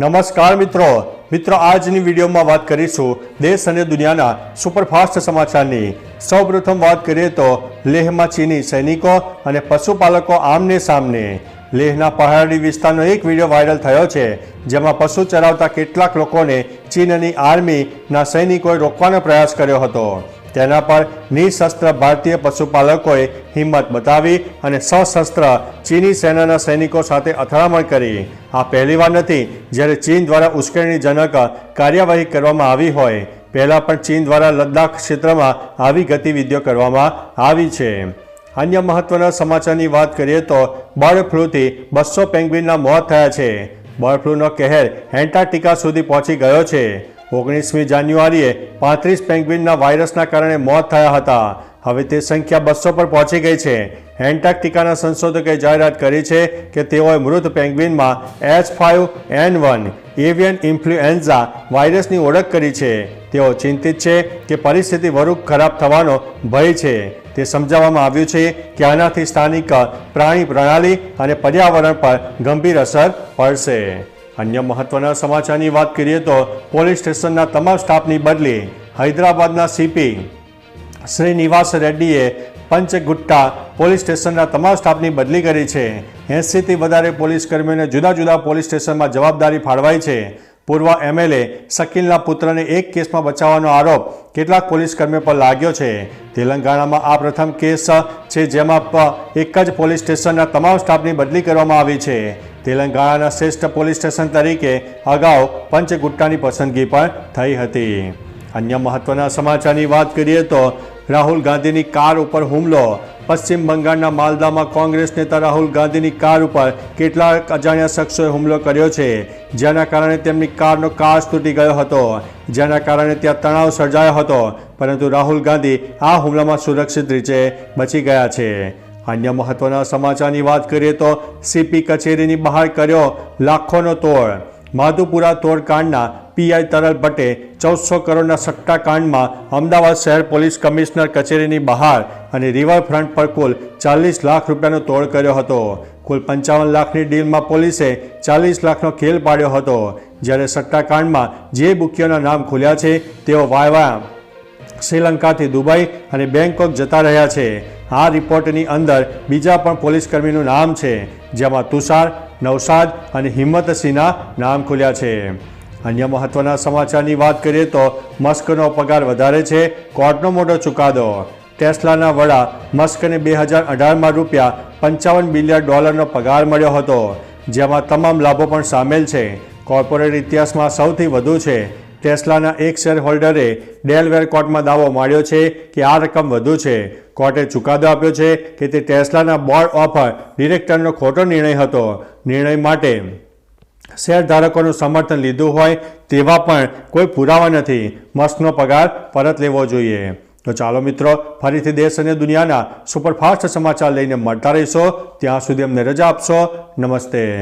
નમસ્કાર મિત્રો. મિત્રો, આજની વિડીયોમાં વાત કરીશું દેશ અને દુનિયાના સુપરફાસ્ટ સમાચારની. સૌપ્રથમ વાત કરીએ તો લેહમાં ચીની સૈનિકો અને પશુપાલકો આમને સામને. લેહના પહાડી વિસ્તારનો એક વીડિયો વાયરલ થયો છે, જેમાં પશુ ચરાવતા કેટલાક લોકોને ચીનની આર્મીના સૈનિકોએ રોકવાનો પ્રયાસ કર્યો હતો. તેના પર નિશસ્ત્ર ભારતીય પશુપાલકોએ હિંમત બતાવી અને સશસ્ત્ર ચીની સેનાના સૈનિકો સાથે અથડામણ કરી. આ પહેલીવાર નથી, જ્યારે ચીન દ્વારા ઉશ્કેરણીજનક કાર્યવાહી કરવામાં આવી હોય. પહેલાં પણ ચીન દ્વારા લદ્દાખ ક્ષેત્રમાં આવી ગતિવિધિઓ કરવામાં આવી છે. અન્ય મહત્વના સમાચારની વાત કરીએ તો બર્ડ ફ્લૂથી બસો પેંગ્વિનના મોત થયા છે. બર્ડ ફ્લૂનો કહેર એન્ટાર્કટિકા સુધી પહોંચી ગયો છે. ઓગણીસમી જાન્યુઆરીએ પાંત્રીસ પેંગ્વિનના વાયરસના કારણે મોત થયા હતા. હવે તે સંખ્યા બસો પર પહોંચી ગઈ છે. એન્ટાર્કટિકાના સંશોધકોએ જાહેરાત કરી છે કે તેઓએ મૃત પેંગ્વિનમાં H five N one, avian influenza વાયરસની ઓળખ કરી છે. તેઓ ચિંતિત છે કે પરિસ્થિતિ વધુ ખરાબ થવાનો ભય છે. તે સમજાવવામાં આવ્યું છે કે આનાથી સ્થાનિક પ્રાણી પ્રણાલી અને પર્યાવરણ પર ગંભીર અસર પડશે. અન્ય મહત્વના સમાચારની વાત કરીએ તો પોલીસ સ્ટેશનના તમામ સ્ટાફની બદલી હૈદરાબાદના સીપી શ્રીનિવાસ રેડ્ડીએ પંચગુટ્ટા પોલીસ સ્ટેશનના તમામ સ્ટાફની બદલી કરી છે. એંસીથી વધારે પોલીસ કર્મીઓને જુદા જુદા પોલીસ સ્ટેશનમાં જવાબદારી ફાળવાઈ છે. પૂર્વ એમએલએ શકીલના પુત્રને એક કેસમાં બચાવવાનો આરોપ કેટલાક પોલીસ કર્મીઓ પર લાગ્યો છે. તેલંગાણામાં આ પ્રથમ કેસ છે જેમાં એક જ પોલીસ સ્ટેશનના તમામ સ્ટાફની બદલી કરવામાં આવી છે. તેલંગાણાના શ્રેષ્ઠ પોલીસ સ્ટેશન તરીકે અગાઉ પંચગુટ્ટાની પસંદગી પણ થઈ હતી. અન્ય મહત્વના સમાચારની વાત કરીએ તો રાહુલ ગાંધીની કાર ઉપર હુમલો. પશ્ચિમ બંગાળના માલદામાં કોંગ્રેસ નેતા રાહુલ ગાંધીની કાર ઉપર કેટલાક અજાણ્યા શખ્સોએ હુમલો કર્યો છે. જેના કારણે તેમની કારનો કાચ તૂટી ગયો હતો. જેના કારણે ત્યાં તણાવ સર્જાયો હતો. પરંતુ રાહુલ ગાંધી આ હુમલામાં સુરક્ષિત રીતે બચી ગયા છે. અન્ય મહત્વના સમાચારની વાત કરીએ તો સીપી કચેરીની બહાર કર્યો લાખોનો તોડ. માધુપુરા તોડકાંડના પીઆઈ તરલ ભટ્ટે ચૌદસો કરોડના સટ્ટાકાંડમાં અમદાવાદ શહેર પોલીસ કમિશનર કચેરીની બહાર અને રિવરફ્રન્ટ પર કુલ ચાલીસ લાખ રૂપિયાનો તોડ કર્યો હતો. કુલ પંચાવન લાખની ડીલમાં પોલીસે ચાલીસ લાખનો ખેલ પાડ્યો હતો. જ્યારે સટ્ટાકાંડમાં જે બુકીઓના નામ ખુલ્યા છે, તેઓ વાયવા, શ્રીલંકાથી દુબઈ અને બેંકોક જતા રહ્યા છે. આ રિપોર્ટની અંદર બીજા પણ પોલીસકર્મીનું નામ છે, જેમાં તુષાર નવસાદ અને હિંમતસિંહના નામ ખુલ્યા છે. અન્ય મહત્વના સમાચારની વાત કરીએ તો મસ્કનો પગાર વધારે છે, કોર્ટનો મોટો ચુકાદો. ટેસ્લાના વડા મસ્કને બે હજાર અઢારમાં રૂપિયા પંચાવન બિલિયન ડોલરનો પગાર મળ્યો હતો, જેમાં તમામ લાભો પણ સામેલ છે. કોર્પોરેટ ઇતિહાસમાં સૌથી વધુ છે. ટેસ્લાના એક શેર હોલ્ડરે ડેલવેર કોર્ટમાં દાવો માંડ્યો છે કે આ રકમ વધુ છે. કોર્ટે ચુકાદો આપ્યો છે કે તે ટેસ્લાના બોર્ડ ઓફ ડિરેક્ટરનો ખોટો નિર્ણય હતો. નિર્ણય માટે શેરધારકોનું સમર્થન લીધું હોય તેવા પણ કોઈ પુરાવા નથી. મસ્કનો પગાર પરત લેવો જોઈએ. તો ચાલો મિત્રો, ફરીથી દેશ અને દુનિયાના સુપરફાસ્ટ સમાચાર લઈને મળતા રહીશો. ત્યાં સુધી અમને રજા આપશો. નમસ્તે.